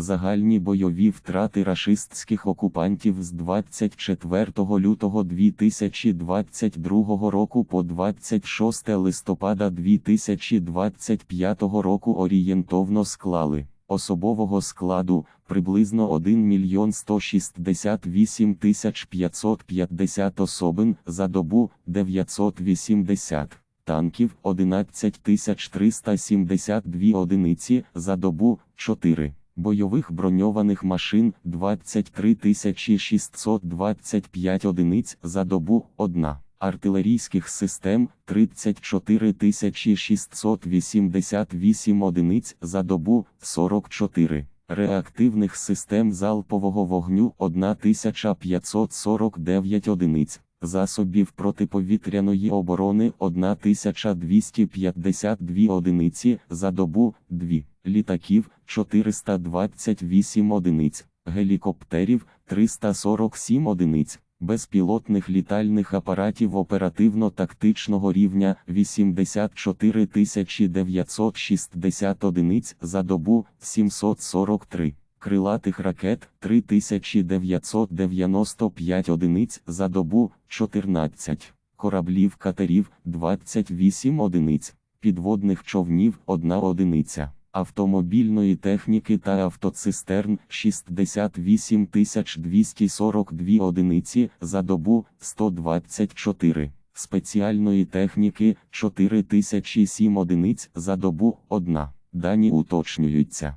Загальні бойові втрати рашистських окупантів з 24 лютого 2022 року по 26 листопада 2025 року орієнтовно склали. Особового складу приблизно 1 мільйон 168 тисяч 550 особин за добу 980 танків 11 тисяч 372 одиниці за добу 4 бойових броньованих машин 23 625 одиниць за добу 1 артилерійських систем 34 688 одиниць за добу 44 реактивних систем залпового вогню 1549 одиниць, засобів протиповітряної оборони 1252 одиниці за добу 2, літаків 428 одиниць, гелікоптерів 347 одиниць. Безпілотних літальних апаратів оперативно-тактичного рівня 84 960 одиниць за добу 743, крилатих ракет 3995 одиниць за добу 14, кораблів катерів 28 одиниць, підводних човнів 1 одиниця. Автомобільної техніки та автоцистерн 68 242 одиниці за добу 124, спеціальної техніки 4007 одиниць за добу 1. Дані уточнюються.